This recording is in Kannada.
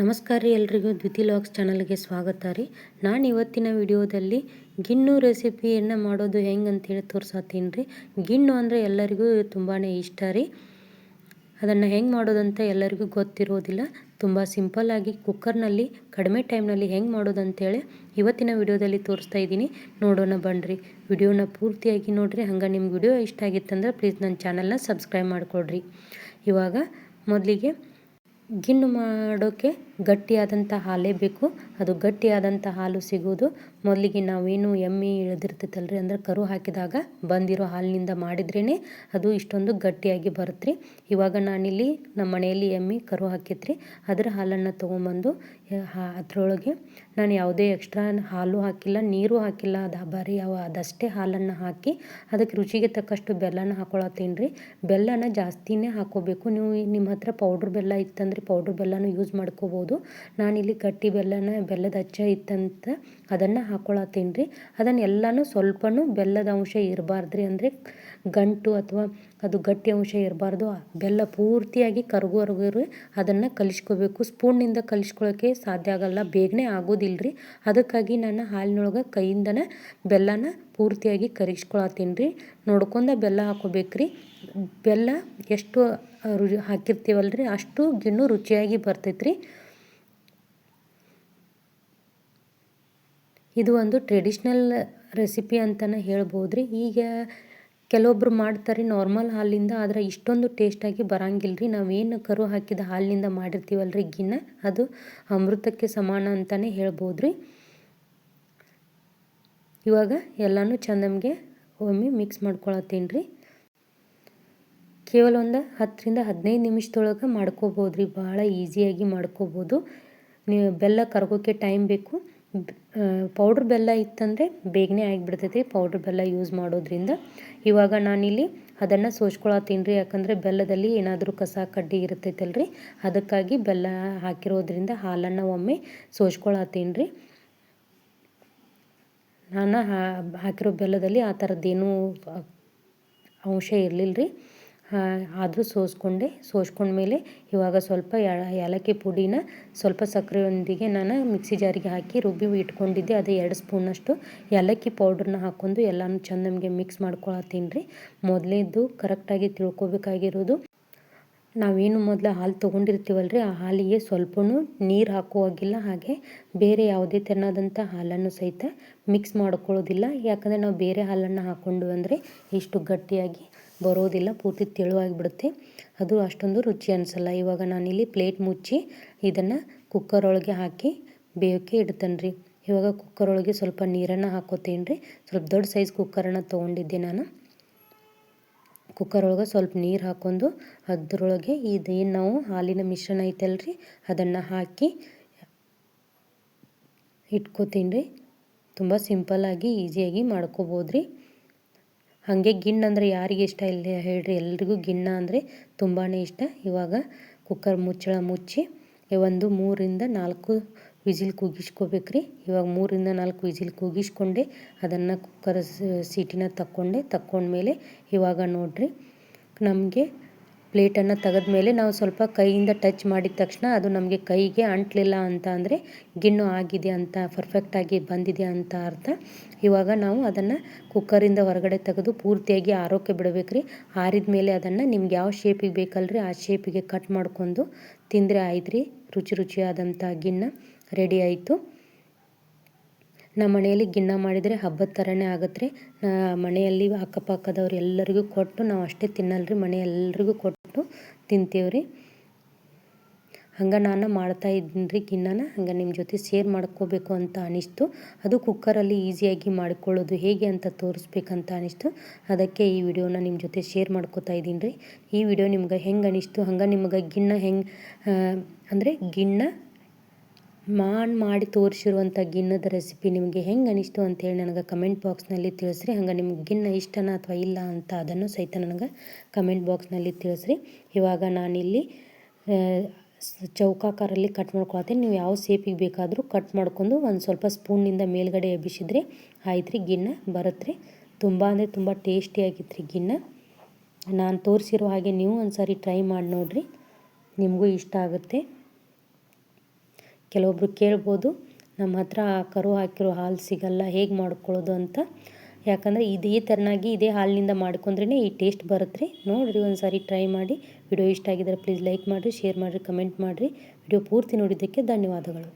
ನಮಸ್ಕಾರ ರೀ ಎಲ್ರಿಗೂ. ದ್ವಿತಿ ಲಾಕ್ಸ್ ಚಾನಲ್ಗೆ ಸ್ವಾಗತ ರೀ. ನಾನು ಇವತ್ತಿನ ವಿಡಿಯೋದಲ್ಲಿ ಗಿಣ್ಣು ರೆಸಿಪಿಯನ್ನು ಮಾಡೋದು ಹೆಂಗೆ ಅಂತೇಳಿ ತೋರ್ಸತ್ತೀನಿ ರೀ. ಗಿಣ್ಣು ಅಂದರೆ ಎಲ್ಲರಿಗೂ ತುಂಬಾ ಇಷ್ಟ ರೀ. ಅದನ್ನು ಹೆಂಗೆ ಮಾಡೋದಂತ ಎಲ್ಲರಿಗೂ ಗೊತ್ತಿರೋದಿಲ್ಲ. ತುಂಬ ಸಿಂಪಲ್ಲಾಗಿ ಕುಕ್ಕರ್ನಲ್ಲಿ, ಕಡಿಮೆ ಟೈಮ್ನಲ್ಲಿ ಹೆಂಗೆ ಮಾಡೋದಂತೇಳಿ ಇವತ್ತಿನ ವಿಡಿಯೋದಲ್ಲಿ ತೋರಿಸ್ತಾ ಇದ್ದೀನಿ. ನೋಡೋಣ ಬನ್ನಿರಿ ವಿಡಿಯೋನ ಪೂರ್ತಿಯಾಗಿ ನೋಡಿರಿ. ಹಂಗೆ ನಿಮ್ಗೆ ವಿಡಿಯೋ ಇಷ್ಟ ಆಗಿತ್ತಂದ್ರೆ ಪ್ಲೀಸ್ ನನ್ನ ಚಾನಲ್ನ ಸಬ್ಸ್ಕ್ರೈಬ್ ಮಾಡಿಕೊಡ್ರಿ. ಇವಾಗ ಮೊದಲಿಗೆ ಗಿಣ್ಣು ಮಾಡೋಕ್ಕೆ ಗಟ್ಟಿಯಾದಂಥ ಹಾಲೇ ಬೇಕು. ಅದು ಗಟ್ಟಿಯಾದಂಥ ಹಾಲು ಸಿಗೋದು ಮೊದಲಿಗೆ ನಾವೇನು ಎಮ್ಮೆ ಇಳಿದಿರ್ತೈತಲ್ರಿ ಅಂದ್ರೆ ಕರು ಹಾಕಿದಾಗ ಬಂದಿರೋ ಹಾಲಿನಿಂದ ಮಾಡಿದ್ರೇ ಅದು ಇಷ್ಟೊಂದು ಗಟ್ಟಿಯಾಗಿ ಬರುತ್ತೆ ರೀ ಇವಾಗ ನಾನಿಲ್ಲಿ ನಮ್ಮ ಮನೆಯಲ್ಲಿ ಎಮ್ಮೆ ಕರು ಹಾಕಿತ್ರಿ. ಅದರ ಹಾಲನ್ನು ತೊಗೊಂಬಂದು ಅದರೊಳಗೆ ನಾನು ಯಾವುದೇ ಎಕ್ಸ್ಟ್ರಾ ಹಾಲು ಹಾಕಿಲ್ಲ, ನೀರು ಹಾಕಿಲ್ಲ, ಅದು ಬರೀ ಯಾವ ಅದಷ್ಟೇ ಹಾಲನ್ನು ಹಾಕಿ ಅದಕ್ಕೆ ರುಚಿಗೆ ತಕ್ಕಷ್ಟು ಬೆಲ್ಲನ ಹಾಕೊಳತ್ತೀನಿ ರೀ ಬೆಲ್ಲನ ಜಾಸ್ತಿನೇ ಹಾಕೋಬೇಕು. ನೀವು ನಿಮ್ಮ ಹತ್ರ ಪೌಡ್ರ್ ಬೆಲ್ಲ ಇತ್ತಂದ್ರೆ ಪೌಡ್ರ್ ಬೆಲ್ಲನೂ ಯೂಸ್ ಮಾಡ್ಕೋಬೋದು. ನಾನಿಲ್ಲಿ ಗಟ್ಟಿ ಬೆಲ್ಲನ, ಬೆಲ್ಲದ ಅಚ್ಚ ಇತ್ತಂತ ಅದನ್ನು ಹಾಕ್ಕೊಳತ್ತೀನಿ ರೀ ಅದನ್ನು ಎಲ್ಲನೂ ಸ್ವಲ್ಪನೂ ಬೆಲ್ಲದ ಅಂಶ ಇರಬಾರ್ದು ರೀ ಅಂದರೆ ಗಂಟು ಅಥವಾ ಅದು ಗಟ್ಟಿ ಅಂಶ ಇರಬಾರ್ದು. ಬೆಲ್ಲ ಪೂರ್ತಿಯಾಗಿ ಕರಗೋವರೆಗೂ ಅದನ್ನು ಕಲಿಸ್ಕೋಬೇಕು. ಸ್ಪೂನ್ನಿಂದ ಕಲಿಸ್ಕೊಳ್ಳೋಕ್ಕೆ ಸಾಧ್ಯ ಆಗಲ್ಲ, ಬೇಗನೆ ಆಗೋದಿಲ್ಲ ರೀ ಅದಕ್ಕಾಗಿ ನಾನು ಹಾಲಿನೊಳಗೆ ಕೈಯಿಂದನೇ ಬೆಲ್ಲನ ಪೂರ್ತಿಯಾಗಿ ಕರಿಸ್ಕೊಳತ್ತೀನಿ ರೀ ನೋಡ್ಕೊಂಡ ಬೆಲ್ಲ ಹಾಕೋಬೇಕು ರೀ ಬೆಲ್ಲ ಎಷ್ಟು ರುಚಿ ಹಾಕಿರ್ತೀವಲ್ಲ ರೀ ಅಷ್ಟು ಗಿಣ್ಣು ರುಚಿಯಾಗಿ ಬರ್ತೈತೆ ರೀ ಇದು ಒಂದು ಟ್ರೆಡಿಷ್ನಲ್ ರೆಸಿಪಿ ಅಂತಲೇ ಹೇಳ್ಬೋದು ರೀ ಈಗ ಕೆಲವೊಬ್ರು ಮಾಡ್ತಾರೆ ನಾರ್ಮಲ್ ಹಾಲಿಂದ, ಆದರೆ ಇಷ್ಟೊಂದು ಟೇಸ್ಟಾಗಿ ಬರಂಗಿಲ್ಲ ರೀ ನಾವೇನು ಕರು ಹಾಕಿದ ಹಾಲಿನಿಂದ ಮಾಡಿರ್ತೀವಲ್ಲ ರೀ ಗಿನ್ನ? ಅದು ಅಮೃತಕ್ಕೆ ಸಮಾನ ಅಂತಲೇ ಹೇಳ್ಬೋದು ರೀ ಇವಾಗ ಎಲ್ಲನೂ ಚಂದಮ್ಗೆ ಒಮ್ಮೆ ಮಿಕ್ಸ್ ಮಾಡ್ಕೊಳತ್ತೀನಿ ರೀ ಕೇವಲ ಒಂದು ಹತ್ತರಿಂದ ಹದಿನೈದು ನಿಮಿಷದೊಳಗೆ ಮಾಡ್ಕೋಬೋದು ರೀ ಭಾಳ ಈಸಿಯಾಗಿ ಮಾಡ್ಕೋಬೋದು. ನೀವು ಬೆಲ್ಲ ಕರ್ಗೋಕ್ಕೆ ಟೈಮ್ ಬೇಕು. ಪೌಡ್ರ್ ಬೆಲ್ಲ ಇತ್ತಂದರೆ ಬೇಗನೆ ಆಗಿಬಿಡ್ತೈತಿ. ಪೌಡ್ರ್ ಬೆಲ್ಲ ಯೂಸ್ ಮಾಡೋದ್ರಿಂದ ಇವಾಗ ನಾನಿಲ್ಲಿ ಅದನ್ನು ಸೋಚ್ಕೊಳತ್ತೀನಿ ರೀ. ಯಾಕಂದರೆ ಬೆಲ್ಲದಲ್ಲಿ ಏನಾದರೂ ಕಸ ಕಡ್ಡಿ ಇರ್ತೈತಲ್ಲ ಅದಕ್ಕಾಗಿ ಬೆಲ್ಲ ಹಾಕಿರೋದ್ರಿಂದ ಹಾಲನ್ನು ಒಮ್ಮೆ ಸೋಚ್ಕೊಳತ್ತೀನಿ ರೀ. ನಾನು ಹಾಕಿರೋ ಬೆಲ್ಲದಲ್ಲಿ ಆ ಥರದ್ದೇನೂ ಅಂಶ ಇರಲಿಲ್ಲ ರೀ ಆದರೂ ಸೋಸ್ಕೊಂಡೆ. ಸೋಸ್ಕೊಂಡ್ಮೇಲೆ ಇವಾಗ ಸ್ವಲ್ಪ ಏಲಕ್ಕಿ ಪುಡಿನ ಸ್ವಲ್ಪ ಸಕ್ಕರೆಯೊಂದಿಗೆ ನಾನು ಮಿಕ್ಸಿ ಜಾರಿಗೆ ಹಾಕಿ ರುಬ್ಬಿ ಇಟ್ಕೊಂಡಿದ್ದೆ. ಅದು ಎರಡು ಸ್ಪೂನಷ್ಟು ಏಲಕ್ಕಿ ಪೌಡ್ರನ್ನ ಹಾಕ್ಕೊಂಡು ಎಲ್ಲನೂ ಚೆಂದ ನಮಗೆ ಮಿಕ್ಸ್ ಮಾಡ್ಕೊಳತ್ತೀನಿ ರೀ. ಮೊದಲೇದು ಕರೆಕ್ಟಾಗಿ ತಿಳ್ಕೊಬೇಕಾಗಿರೋದು ನಾವೇನು ಮೊದಲು ಹಾಲು ತೊಗೊಂಡಿರ್ತೀವಲ್ಲ ರೀ ಆ ಹಾಲಿಗೆ ಸ್ವಲ್ಪನೂ ನೀರು ಹಾಕುವಾಗಿಲ್ಲ. ಹಾಗೆ ಬೇರೆ ಯಾವುದೇ ತೆರನಾದಂಥ ಹಾಲನ್ನು ಸಹಿತ ಮಿಕ್ಸ್ ಮಾಡ್ಕೊಳ್ಳೋದಿಲ್ಲ. ಯಾಕಂದರೆ ನಾವು ಬೇರೆ ಹಾಲನ್ನು ಹಾಕ್ಕೊಂಡು ಅಂದರೆ ಇಷ್ಟು ಗಟ್ಟಿಯಾಗಿ ಬರೋದಿಲ್ಲ, ಪೂರ್ತಿ ತೆಳುವಾಗಿಬಿಡುತ್ತೆ. ಅದು ಅಷ್ಟೊಂದು ರುಚಿ ಅನಿಸಲ್ಲ. ಇವಾಗ ನಾನಿಲ್ಲಿ ಪ್ಲೇಟ್ ಮುಚ್ಚಿ ಇದನ್ನು ಕುಕ್ಕರ್ ಒಳಗೆ ಹಾಕಿ ಬೇಯೋಕ್ಕೆ ಇಡ್ತೇನೆ ರೀ ಇವಾಗ ಕುಕ್ಕರ್ ಒಳಗೆ ಸ್ವಲ್ಪ ನೀರನ್ನು ಹಾಕೋತೀನಿ ರೀ ಸ್ವಲ್ಪ ದೊಡ್ಡ ಸೈಜ್ ಕುಕ್ಕರನ್ನು ತೊಗೊಂಡಿದ್ದೆ ನಾನು. ಕುಕ್ಕರ್ ಒಳಗೆ ಸ್ವಲ್ಪ ನೀರು ಹಾಕೊಂಡು ಅದರೊಳಗೆ ಇದೇನು ನಾವು ಹಾಲಿನ ಮಿಶ್ರಣ ಐತಲ್ಲ ರೀ ಅದನ್ನು ಹಾಕಿ ಇಟ್ಕೋತೀನಿ ರೀ ತುಂಬ ಸಿಂಪಲ್ಲಾಗಿ ಈಸಿಯಾಗಿ ಮಾಡ್ಕೋಬೋದು ರೀ ಹಾಗೆ ಗಿಣ್ಣು ಅಂದರೆ ಯಾರಿಗೆ ಇಷ್ಟ ಇಲ್ಲ ಹೇಳ್ರಿ. ಎಲ್ರಿಗೂ ಗಿಣ್ಣ ಅಂದರೆ ತುಂಬಾ ಇಷ್ಟ. ಇವಾಗ ಕುಕ್ಕರ್ ಮುಚ್ಚಳ ಮುಚ್ಚಿ ಒಂದು ಮೂರಿಂದ ನಾಲ್ಕು ವಿಜಿಲ್ ಕೂಗಿಸ್ಕೋಬೇಕ್ರಿ. ಇವಾಗ ಮೂರಿಂದ ನಾಲ್ಕು ವಿಜಿಲ್ ಕೂಗಿಸ್ಕೊಂಡೆ, ಅದನ್ನು ಕುಕ್ಕರ್ ಸೀಟಿನ ತಕ್ಕೊಂಡೆ. ತಕ್ಕೊಂಡ್ಮೇಲೆ ಇವಾಗ ನೋಡಿರಿ, ನಮಗೆ ಪ್ಲೇಟನ್ನು ತೆಗೆದ ಮೇಲೆ ನಾವು ಸ್ವಲ್ಪ ಕೈಯಿಂದ ಟಚ್ ಮಾಡಿದ ತಕ್ಷಣ ಅದು ನಮಗೆ ಕೈಗೆ ಅಂಟಲಿಲ್ಲ ಅಂತ ಅಂದರೆ ಗಿಣ್ಣು ಆಗಿದೆ ಅಂತ ಪರ್ಫೆಕ್ಟಾಗಿ ಬಂದಿದೆ ಅಂತ ಅರ್ಥ. ಇವಾಗ ನಾವು ಅದನ್ನು ಕುಕ್ಕರಿಂದ ಹೊರಗಡೆ ತೆಗೆದು ಪೂರ್ತಿಯಾಗಿ ಆರೋಕ್ಕೆ ಬಿಡಬೇಕು ರೀ ಆರಿದ ಮೇಲೆ ಅದನ್ನು ನಿಮ್ಗೆ ಯಾವ ಶೇಪಿಗೆ ಬೇಕಲ್ರಿ ಆ ಶೇಪಿಗೆ ಕಟ್ ಮಾಡ್ಕೊಂಡು ತಿಂದರೆ ಆಯ್ತು ರೀ ರುಚಿ ರುಚಿಯಾದಂಥ ಗಿಣ್ಣ ರೆಡಿ ಆಯಿತು. ನಮ್ಮ ಮನೆಯಲ್ಲಿ ಗಿಣ್ಣ ಮಾಡಿದರೆ ಹಬ್ಬದ ಥರನೇ ಆಗುತ್ತೆ ರೀ ಮನೆಯಲ್ಲಿ ಅಕ್ಕಪಕ್ಕದವ್ರು ಎಲ್ಲರಿಗೂ ಕೊಟ್ಟು ನಾವು ಅಷ್ಟೇ ತಿನ್ನಲ್ರಿ, ಮನೆ ಎಲ್ರಿಗೂ ಕೊಟ್ಟು ತಿಂತೀವಿ ರೀ ಹಂಗೆ ನಾನು ಮಾಡ್ತಾ ಇದ್ದೀನಿ ರೀ ಗಿಣ್ಣನ ಹಂಗೆ ನಿಮ್ಮ ಜೊತೆ ಶೇರ್ ಮಾಡ್ಕೋಬೇಕು ಅಂತ ಅನಿಸ್ತು. ಅದು ಕುಕ್ಕರಲ್ಲಿ ಈಸಿಯಾಗಿ ಮಾಡಿಕೊಳ್ಳೋದು ಹೇಗೆ ಅಂತ ತೋರಿಸ್ಬೇಕಂತ ಅನಿಸ್ತು. ಅದಕ್ಕೆ ಈ ವಿಡಿಯೋನ ನಿಮ್ಮ ಜೊತೆ ಶೇರ್ ಮಾಡ್ಕೋತಾ ಇದ್ದೀನಿ ರೀ ಈ ವಿಡಿಯೋ ನಿಮ್ಗೆ ಹೆಂಗೆ ಅನಿಸ್ತು, ಹಂಗೆ ನಿಮ್ಗೆ ಗಿಣ್ಣ ಹೆಂಗೆ ಅಂದರೆ ಗಿಣ್ಣ ಮಾನ್ ಮಾಡಿ ತೋರಿಸಿರುವಂಥ ಗಿನ್ನದ ರೆಸಿಪಿ ನಿಮಗೆ ಹೆಂಗೆ ಅನಿಸ್ತು ಅಂತೇಳಿ ನನಗೆ ಕಮೆಂಟ್ ಬಾಕ್ಸ್ನಲ್ಲಿ ತಿಳಿಸ್ರಿ. ಹಂಗೆ ನಿಮ್ಗೆ ಗಿನ್ನ ಇಷ್ಟನ ಅಥವಾ ಇಲ್ಲ ಅಂತ ಅದನ್ನು ಸಹಿತ ನನಗೆ ಕಮೆಂಟ್ ಬಾಕ್ಸ್ನಲ್ಲಿ ತಿಳಿಸ್ರಿ. ಇವಾಗ ನಾನಿಲ್ಲಿ ಚೌಕಾಕಾರಲ್ಲಿ ಕಟ್ ಮಾಡ್ಕೊಳ್ತೀನಿ. ನೀವು ಯಾವ ಸೇಪಿಗೆ ಬೇಕಾದರೂ ಕಟ್ ಮಾಡ್ಕೊಂಡು ಒಂದು ಸ್ವಲ್ಪ ಸ್ಪೂನ್ನಿಂದ ಮೇಲ್ಗಡೆ ಎಬ್ಬಿಸಿದ್ರೆ ಆಯ್ತು ರೀ ಗಿನ್ನ ಬರುತ್ತೆ ತುಂಬ ಅಂದರೆ ತುಂಬ ಟೇಸ್ಟಿಯಾಗಿತ್ತು ರೀ ಗಿನ್ನ ನಾನು ತೋರಿಸಿರೋ ಹಾಗೆ ನೀವು ಒಂದು ಸಾರಿ ಟ್ರೈ ಮಾಡಿ ನೋಡಿರಿ. ನಿಮಗೂ ಇಷ್ಟ ಆಗುತ್ತೆ. ಕೆಲವೊಬ್ಬರು ಕೇಳ್ಬೋದು, ನಮ್ಮ ಹತ್ರ ಕರು ಹಾಕಿರೋ ಹಾಲು ಸಿಗಲ್ಲ, ಹೇಗೆ ಮಾಡ್ಕೊಳ್ಳೋದು ಅಂತ? ಯಾಕಂದರೆ ಇದೇ ಥರನಾಗಿ ಇದೇ ಹಾಲಿನಿಂದ ಮಾಡ್ಕೊಂಡ್ರೇ ಈ ಟೇಸ್ಟ್ ಬರುತ್ತೆ. ರೀ ನೋಡಿರಿ ಒಂದು ಸಾರಿ ಟ್ರೈ ಮಾಡಿ, ವಿಡಿಯೋ ಇಷ್ಟ ಆಗಿದ್ದರೆ ಪ್ಲೀಸ್ ಲೈಕ್ ಮಾಡಿರಿ, ಶೇರ್ ಮಾಡಿರಿ, ಕಮೆಂಟ್ ಮಾಡಿರಿ. ವಿಡಿಯೋ ಪೂರ್ತಿ ನೋಡಿದ್ದಕ್ಕೆ ಧನ್ಯವಾದಗಳು.